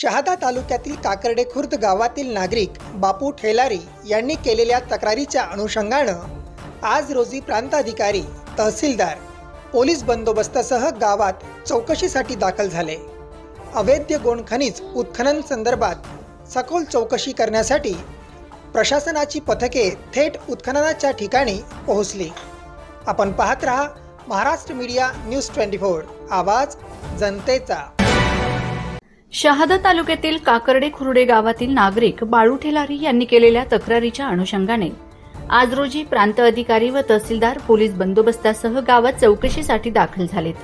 शहादा तालुक्यातील काकर्डे खुर्द गावातील नागरिक बापू ठेलारी यांनी केलेल्या तक्रारीच्या अनुषंगानं आज रोजी प्रांताधिकारी तहसीलदार पोलीस बंदोबस्तासह गावात चौकशीसाठी दाखल झाले. अवैध गोणखनिज उत्खनन संदर्भात सखोल चौकशी करण्यासाठी प्रशासनाची पथके थेट उत्खननाच्या ठिकाणी पोहोचली. आपण पाहत रहा Maharashtra media news twenty four. आवाज जनतेचा. शहादा तालुक्यातील काकर्डे खुर्डे गावातील नागरिक बाळू ठेलारी यांनी केलेल्या तक्रारीच्या अनुषंगाने आज रोजी प्रांत अधिकारी व तहसीलदार पोलीस बंदोबस्तासह गावात चौकशीसाठी दाखल झालेत.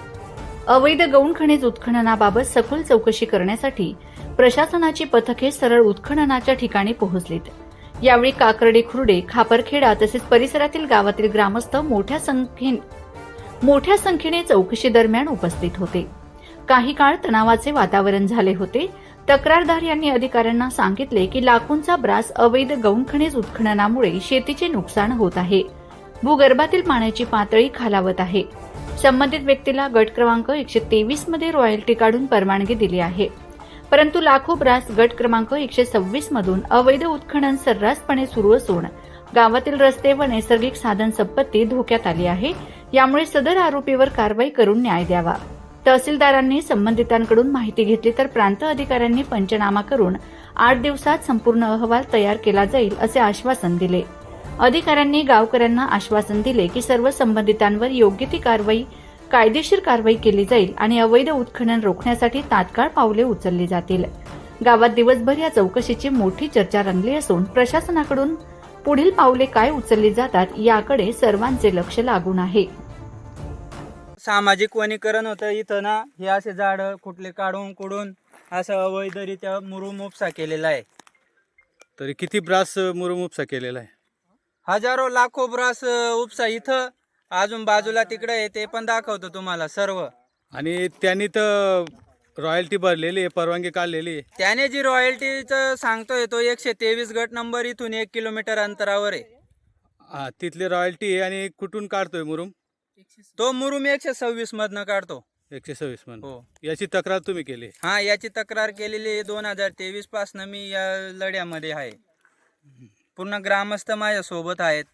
अवैध गौण खनिज उत्खननाबाबत सखोल चौकशी करण्यासाठी प्रशासनाची पथके सरळ उत्खननाच्या ठिकाणी पोहोचलीत. यावेळी काकर्डे खुर्डे खापरखेडा तसेच परिसरातील गावातील ग्रामस्थ मोठ्या संख्येने मोठ्या संख्येने चौकशी दरम्यान उपस्थित होते. काही काळ तणावाचे वातावरण झाले होते. तक्रारदार यांनी अधिकाऱ्यांना सांगितले की लाखोंचा ब्रास अवैध गौण खनिज उत्खननामुळे शेतीचे नुकसान होत आहे. भूगर्भातील पाण्याची पातळी खालावत आहे. संबंधित व्यक्तीला गट क्रमांक एकशे तेवीसमध्ये रॉयल्टी काढून परवानगी दिली आहे. परंतु लाखो ब्रास गट क्रमांक एकशे सव्वीस मधून अवैध उत्खनन सर्रासपणे सुरू असून गावातील रस्ते व नैसर्गिक साधन संपत्ती धोक्यात आली आहे. यामुळे सदर आरोपीवर कारवाई करून न्याय द्यावा. तहसीलदारांनी संबंधितांकडून माहिती घेतली तर प्रांत अधिकाऱ्यांनी पंचनामा करून आठ दिवसात संपूर्ण अहवाल तयार केला जाईल असे आश्वासन दिले. अधिकाऱ्यांनी गावकऱ्यांना आश्वासन दिले की सर्व संबंधितांवर योग्य ती कारवाई कायदेशीर कारवाई केली जाईल आणि अवैध उत्खनन रोखण्यासाठी तात्काळ पावले उचलली जातील. गावात दिवसभर या चौकशीची मोठी चर्चा रंगली असून प्रशासनाकडून पुढील पावले काय उचलली जातात याकडे सर्वांचे लक्ष लागून आहे. सामाजिक वनीकरण होतं इथं ना. हे असे झाडं कुठले काढून कुडून असं अवैधरित्या मुरुम उपसा केलेला आहे. तरी किती ब्रास मुरुम उपसा केलेला आहे? हजारो लाखो ब्रास उपसा इथं. अजून बाजूला तिकडे आहे ते पण दाखवतो तुम्हाला सर्व. आणि त्यांनी तर रॉयल्टी भरलेली आहे परवानगी काढलेली आहे. त्याने जी रॉयल्टीचं सांगतोय तो एकशे तेवीस गट नंबर इथून एक किलोमीटर अंतरावर आहे. हा तिथली रॉयल्टी आहे आणि कुठून काढतोय मुरुम? तो मुरुम एकशे सव्वीस मधनं काढतो. एकशे सव्वीस म्हणून हो. याची तक्रार तुम्ही केली? हा याची तक्रार केलेली दोन हजार तेवीस पासनं मी या लढ्यामध्ये आहे. पूर्ण ग्रामस्थ माझ्या सोबत आहेत.